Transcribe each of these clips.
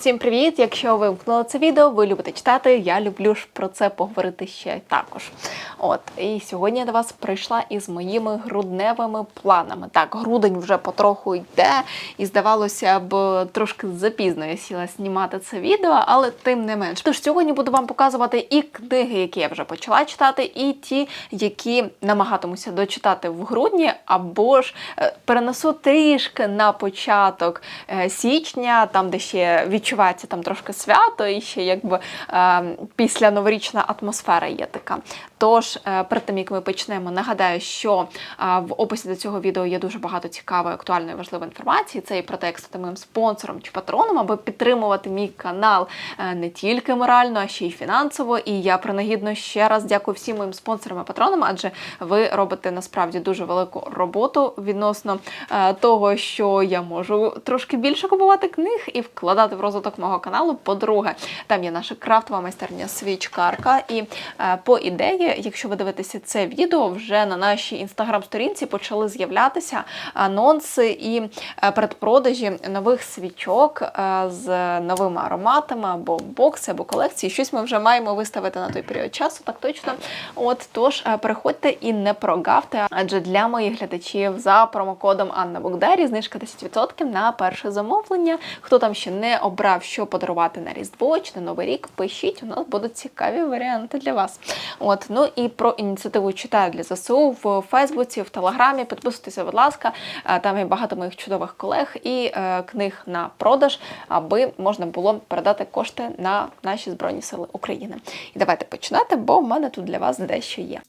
Усім привіт! Якщо ви вмкнули це відео, ви любите читати. Я люблю ж про це поговорити ще також. От і сьогодні я до вас прийшла із моїми грудневими планами. Так, грудень вже потроху йде, і здавалося б, трошки запізно я сіла знімати це відео, але тим не менш. Тож сьогодні буду вам показувати і книги, які я вже почала читати, і ті, які намагатимуся дочитати в грудні, або ж е, перенесу трішки на початок е, січня, там де ще відчувається там трошки свято, і ще якби е, після новорічна атмосфера є така. Тож, е, перед тим як ми почнемо, нагадаю, що е, в описі до цього відео є дуже багато цікавої, актуальної, важливої інформації. Це і про те, як стати моїм спонсором чи патроном, аби підтримувати мій канал е, не тільки морально, а ще й фінансово. І я принагідно ще раз дякую всім моїм спонсорам і патронам, адже ви робите насправді дуже велику роботу відносно е, того, що я можу трошки більше купувати книг і вкладати в розвиток мого каналу. По-друге, там є наша крафтова майстерня свічкарка. І е, по ідеї, якщо ви дивитеся це відео, вже на нашій інстаграм-сторінці почали з'являтися анонси і е, предпродажі нових свічок е, з новими ароматами або бокси, або колекції. Щось ми вже маємо виставити на той період часу, так точно. От тож е, переходьте і не прогавте, адже для моїх глядачів за промокодом Анна Богдарі знижка 10% на перше замовлення. Хто там ще не обрав, що подарувати на Різдво чи на Новий рік, пишіть, у нас будуть цікаві варіанти для вас. От, ну і про ініціативу читаю для ЗСУ в Фейсбуці, в Телеграмі. Підписуйтеся, будь ласка, Е, там є багато моїх чудових колег і е, книг на продаж, аби можна було передати кошти на наші Збройні Сили України. І давайте починати, бо в мене тут для вас дещо є.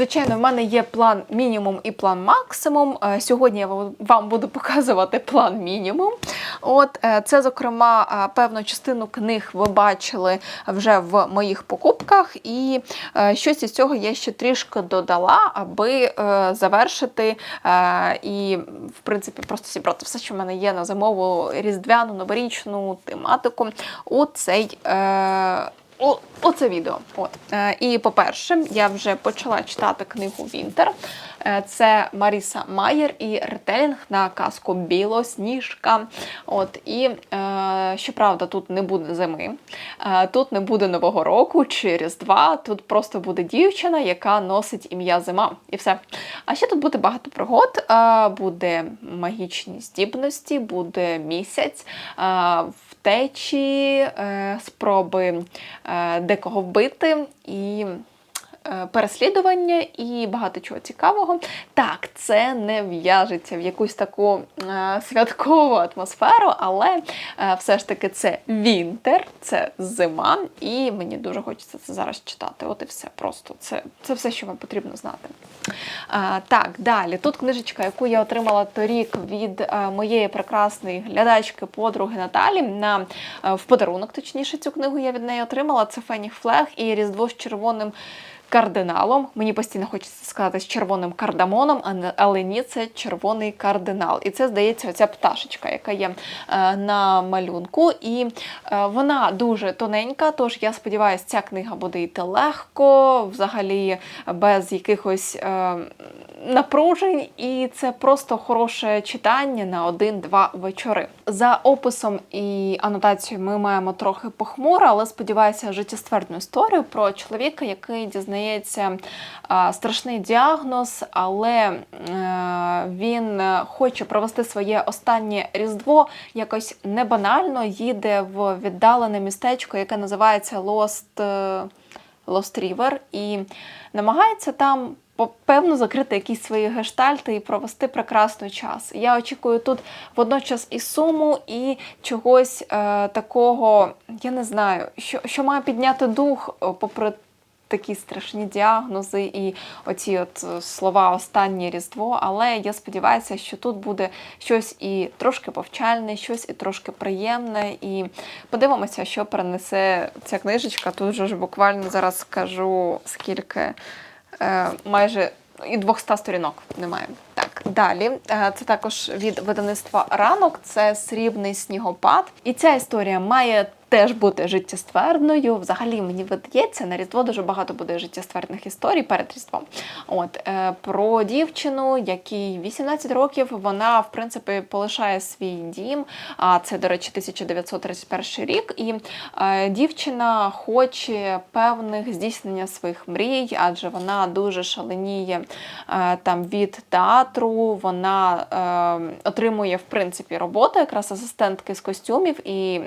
Звичайно, в мене є план мінімум і план максимум. Е, Сьогодні я вам буду показувати план мінімум. От е, це, зокрема, е, певну частину книг ви бачили вже в моїх покупках, і щось із цього я ще трішки додала, аби завершити і, в принципі, просто зібрати все, що в мене є на зимову різдвяну новорічну тематику у цей. Оце відео. От. Е, і по-перше, я вже почала читати книгу Вінтер. Е, це Маріса Майєр і ретелінг на казку Білосніжка. От. І, е, щоправда, тут не буде зими, е, тут не буде Нового року чи Різдва, тут просто буде дівчина, яка носить ім'я Зима. І все. А ще тут буде багато пригод, е, буде магічні здібності, буде місяць. Е, Втечі, е, спроби е, декого вбити. І переслідування і багато чого цікавого. Так, це не в'яжеться в якусь таку е, святкову атмосферу, але е, все ж таки це вінтер, це зима, і мені дуже хочеться це зараз читати. От і все. Просто це, це все, що вам потрібно знати. Так, далі. Тут книжечка, яку я отримала торік від моєї прекрасної глядачки, подруги Наталі. На, в подарунок, точніше, цю книгу я від неї отримала. Це Феніх Флег і Різдво з червоним. Кардиналом, мені постійно хочеться сказати з червоним кардамоном, але ні, це червоний кардинал. І це здається оця пташечка, яка є е, на малюнку. І е, вона дуже тоненька, тож я сподіваюся, ця книга буде йти легко, взагалі без якихось е, напружень, і це просто хороше читання на один-два вечори. За описом і анотацією ми маємо трохи похмуро, але сподіваюся, життєствердну історію про чоловіка, який дізнається страшний діагноз, але е, він хоче провести своє останнє різдво якось не банально, їде в віддалене містечко, яке називається Lost River, і намагається там певно закрити якісь свої гештальти і провести прекрасний час. Я очікую тут водночас і суму, і чогось е, такого, я не знаю, що, що має підняти дух, попри такі страшні діагнози і оці от е, слова останнє різдво. Але я сподіваюся, що тут буде щось і трошки повчальне, щось і трошки приємне. І подивимося, що принесе ця книжечка. Тут же ж буквально зараз скажу скільки. Е, майже і 200 сторінок немає. Так, далі. Е, Це також від видавництва ранок, це срібний снігопад. І ця історія має теж бути життєствердною. Взагалі, мені видається, на Різдво дуже багато буде життєствердних історій перед Різдвом. От е, про дівчину, якій 18 років, вона в принципі полишає свій дім. А це, до речі, 1931 рік. І е, дівчина хоче певних здійснення своїх мрій, адже вона дуже шаленіє е, там від театру. Вона отримує в принципі роботу якраз асистентки з костюмів і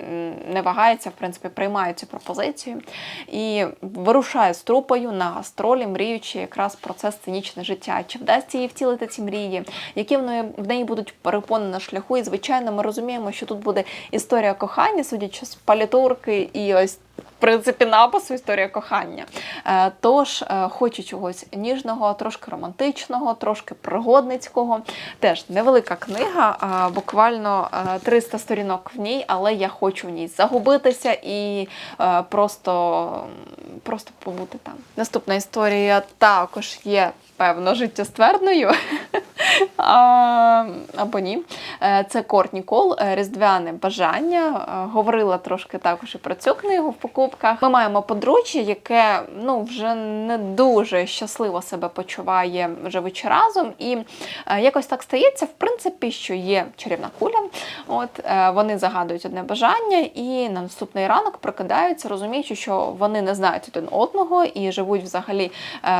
не вагається, в принципі, приймає цю пропозицію і вирушає з трупою на гастролі, мріючи якраз про це сценічне життя. Чи вдасться їй втілити ці мрії, які в неї, в неї будуть перепони на шляху? І звичайно, ми розуміємо, що тут буде історія кохання, судячи з палітурки і ось. В принципі, напису історія кохання. Е, Тож е, хочу чогось ніжного, трошки романтичного, трошки пригодницького. Теж невелика книга, буквально е, 300 сторінок в ній, але я хочу в ній загубитися і е, просто, просто побути там. Наступна історія також є. Певно, життєствердною а, або ні. Е, Це Кортні Кол, е, Різдвяне бажання. Е, Говорила трошки також і про цю книгу в покупках. Ми маємо подружжя, яке ну, вже не дуже щасливо себе почуває, живучи разом. І якось так стається, в принципі, що є чарівна куля. От вони загадують одне бажання, і на наступний ранок прокидаються, розуміючи, що вони не знають один одного і живуть взагалі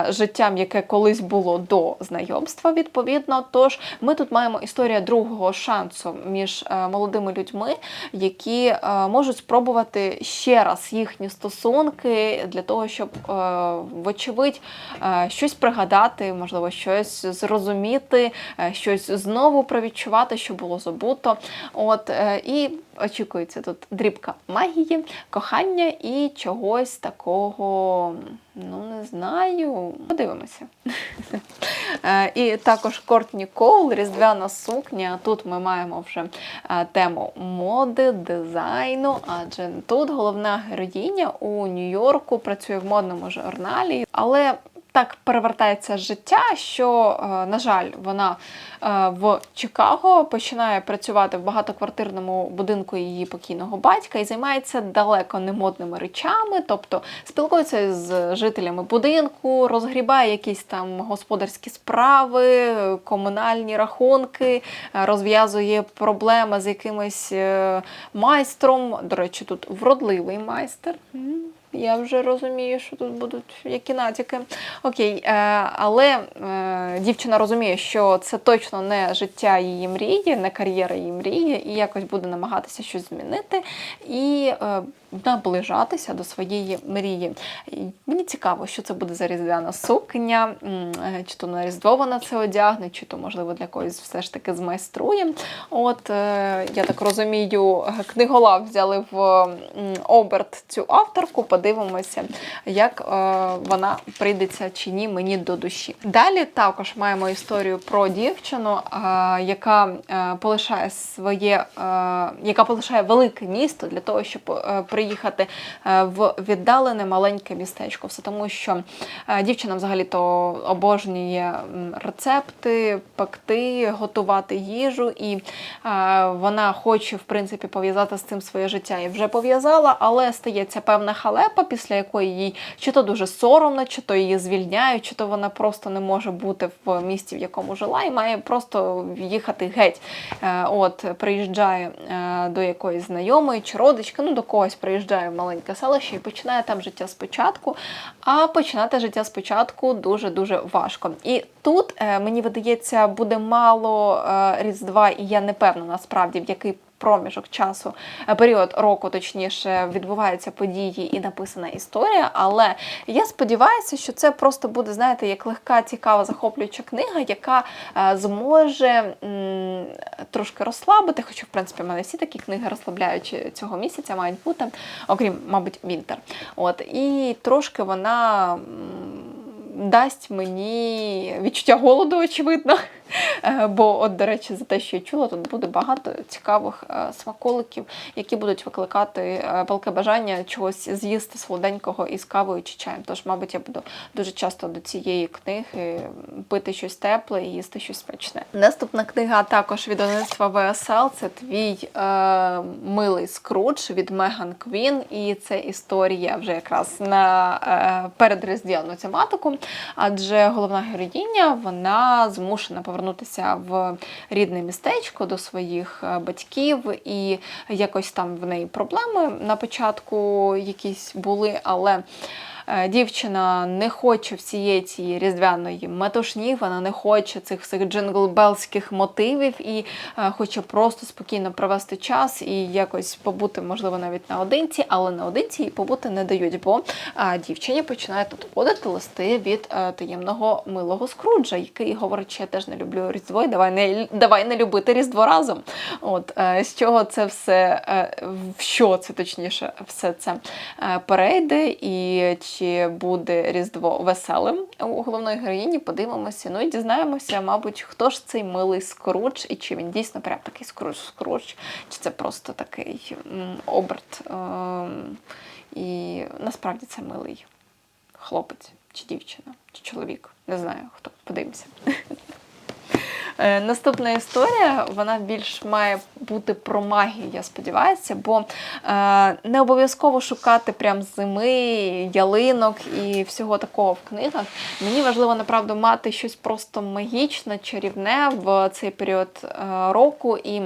життям, яке колись було до знайомства, відповідно. Тож ми тут маємо історію другого шансу між е, молодими людьми, які е, можуть спробувати ще раз їхні стосунки для того, щоб, е, вочевидь, щось пригадати, можливо, щось зрозуміти, щось знову провідчувати, що було забуто. От і очікується тут дрібка магії, кохання і чогось такого. Ну, не знаю. Подивимося. Е, І також Кортні Коул, різдвяна сукня. Тут ми маємо вже е, тему моди, дизайну, адже тут головна героїня у Нью-Йорку працює в модному журналі, але так перевертається життя, що, е, на жаль, вона е, в Чикаго починає працювати в багатоквартирному будинку її покійного батька і займається далеко не модними речами, тобто спілкується з жителями будинку, розгрібає якісь там господарські справи, комунальні рахунки, розв'язує проблеми з якимось е, майстром. До речі, тут вродливий майстер. Я вже розумію, що тут будуть які натяки. Окей, е, але е, дівчина розуміє, що це точно не життя її мрії, не кар'єра її мрії, і якось буде намагатися щось змінити і е, наближатися до своєї мрії. Мені цікаво, що це буде за різдвяна сукня, чи то на Різдво вона це одягне, чи то, можливо, для когось все ж таки змайструє. От, я так розумію, книголав взяли в оберт цю авторку. Подивимося, як е, вона прийдеться чи ні мені до душі. Далі також маємо історію про дівчину, е, яка е, полишає своє, е, яка полишає велике місто для того, щоб е, приїхати е, в віддалене маленьке містечко. Все тому, що е, дівчина взагалі-то обожнює рецепти, пекти, готувати їжу, і е, вона хоче, в принципі, пов'язати з цим своє життя. І вже пов'язала, але стається певна халепа, після якої їй чи то дуже соромно, чи то її звільняють, чи то вона просто не може бути в місті, в якому жила, і має просто їхати геть. Е, От приїжджає е, до якоїсь знайомої чи родички, ну до когось приїжджає в маленьке селище і починає там життя спочатку. А починати життя спочатку дуже дуже важко. І тут е, мені видається, буде мало різдва, і я не певна насправді в який. Проміжок часу, е, період року, точніше, відбуваються події і написана історія. Але я сподіваюся, що це просто буде, знаєте, як легка, цікава, захоплююча книга, яка е, зможе м, трошки розслабити. Хоча, в принципі, в мене всі такі книги розслабляючі цього місяця мають бути, окрім, мабуть, Вінтер. От і трошки вона. Дасть мені відчуття голоду, очевидно. Е, Бо, от, до речі, за те, що я чула, тут буде багато цікавих е, смаколиків, які будуть викликати е, палке бажання чогось з'їсти солоденького із кавою чи чаєм. Тож, мабуть, я буду дуже часто до цієї книги пити щось тепле і їсти щось смачне. Наступна книга також від видавництва ВСЛ. Це твій е, милий скрудж від Меган Квін. І це історія вже якраз на е, передріздвяну тематику. Адже головна героїня вона змушена повернутися в рідне містечко до своїх е, батьків, і якось там в неї проблеми на початку якісь були, але. Е, Дівчина не хоче всієї цієї різдвяної метушні, вона не хоче цих всіх джинглбелських мотивів і е, хоче просто спокійно провести час і якось побути, можливо, навіть наодинці, але наодинці їй побути не дають, бо е, дівчині починає тут ходити листи від таємного милого скруджа, який говорить, що я теж не люблю Різдво, і давай не давай не любити Різдво разом. От з чого це все, в що це точніше, все це перейде, і чи буде Різдво веселим у головної героїні, подивимося. Ну і дізнаємося, мабуть, хто ж цей милий скруч, і чи він дійсно прям такий скруч скруч чи це просто такий оберт. Ем, і насправді це милий хлопець, чи дівчина, чи чоловік. Не знаю хто. Подивимося. Е, Наступна історія, вона більш має бути про магію, я сподіваюся, бо е, не обов'язково шукати прям зими, ялинок і всього такого в книгах. Мені важливо, направду, мати щось просто магічне, чарівне в цей період е, року. І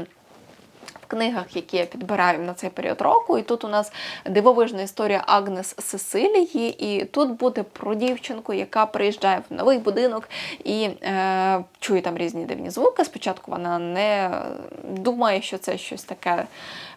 книгах, які я підбираю на цей період року. І тут у нас дивовижна історія Агнес Сесилії. І тут буде про дівчинку, яка приїжджає в новий будинок і е, чує там різні дивні звуки. Спочатку вона не думає, що це щось таке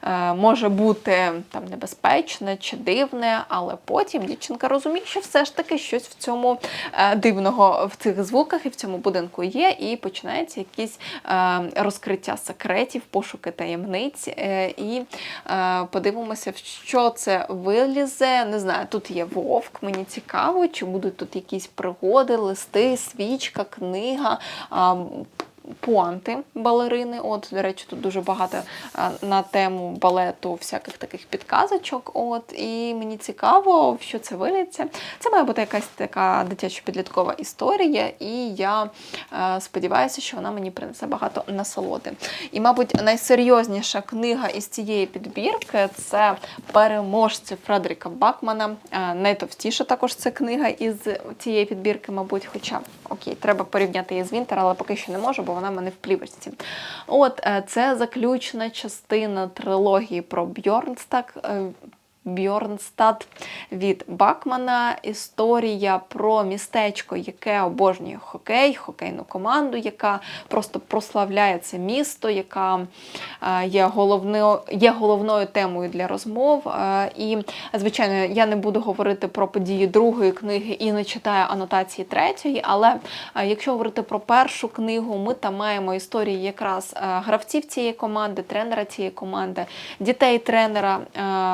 е, може бути там небезпечне чи дивне, але потім дівчинка розуміє, що все ж таки щось в цьому е, дивного в цих звуках і в цьому будинку є, і починається якісь е, розкриття секретів, пошуки таємниць. Е, І е, подивимося, що це вилізе. Не знаю, тут є вовк, мені цікаво, чи будуть тут якісь пригоди, листи, свічка, книга. Пуанти балерини. От, до речі, тут дуже багато на тему балету всяких таких підказочок. От, і мені цікаво, що це виліться. Це має бути якась така дитячо-підліткова історія, і я сподіваюся, що вона мені принесе багато насолоди. І, мабуть, найсерйозніша книга із цієї підбірки це переможці Фредеріка Бакмана. Найтовстіша також це книга із цієї підбірки, мабуть, хоча окей, треба порівняти її з Вінтер, але поки що не можу, бо вона в мене в плівочці. От е, це заключна частина трилогії про Бьорнстак. Бьорнстад від Бакмана. Історія про містечко, яке обожнює хокей, хокейну команду, яка просто прославляє це місто, яка е, є, головною, є головною темою для розмов. Е, І, звичайно, я не буду говорити про події другої книги і не читаю анотації третьої, але е, якщо говорити про першу книгу, ми там маємо історії якраз гравців цієї команди, тренера цієї команди, дітей тренера,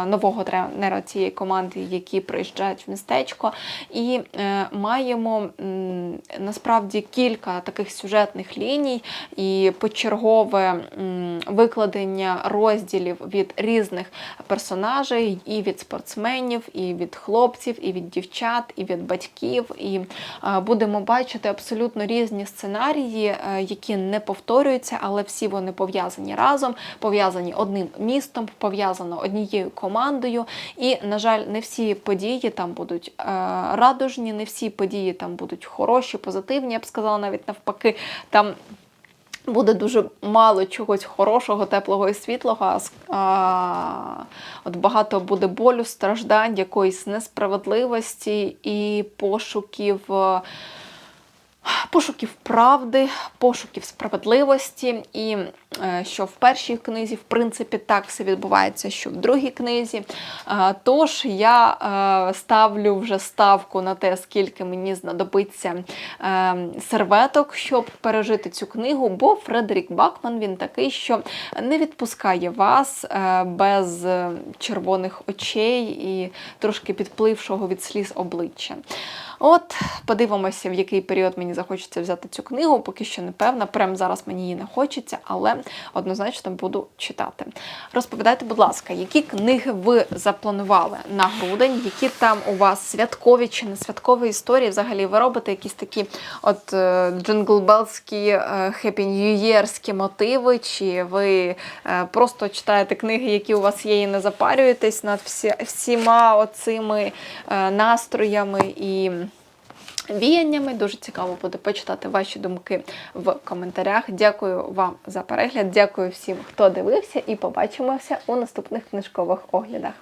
нового тренера цієї команди, які приїжджають в містечко. І е, маємо м, насправді кілька таких сюжетних ліній і почергове м, викладення розділів від різних персонажей, і від спортсменів, і від хлопців, і від дівчат, і від батьків. І е, будемо бачити абсолютно різні сценарії, е, які не повторюються, але всі вони пов'язані разом, пов'язані одним містом, пов'язано однією командою. І, на жаль, не всі події там будуть е, радужні, не всі події там будуть хороші, позитивні. Я б сказала, навіть навпаки, там. Буде дуже мало чогось хорошого, теплого і світлого. а от багато буде болю, страждань, якоїсь несправедливості і пошуків. Пошуків правди, пошуків справедливості, і е, що в першій книзі, в принципі, так все відбувається, що в другій книзі. Е, тож я е, ставлю вже ставку на те, скільки мені знадобиться серветок, щоб пережити цю книгу, бо Фредерік Бакман він такий, що не відпускає вас без червоних очей і трошки підплившого від сліз обличчя. От, подивимося, в який період мені захочеться взяти цю книгу, поки що не певна. Прямо зараз мені її не хочеться, але однозначно буду читати. Розповідайте, будь ласка, які книги ви запланували на грудень, які там у вас святкові чи не святкові історії? Взагалі, ви робите якісь такі от е, джинглбелські, е, хеппі ньюєрські мотиви, чи ви е, просто читаєте книги, які у вас є, і не запарюєтесь над всі, всіма оцими е, настроями і. Віяннями дуже цікаво буде почитати ваші думки в коментарях. Дякую вам за перегляд. Дякую всім, хто дивився, і побачимося у наступних книжкових оглядах.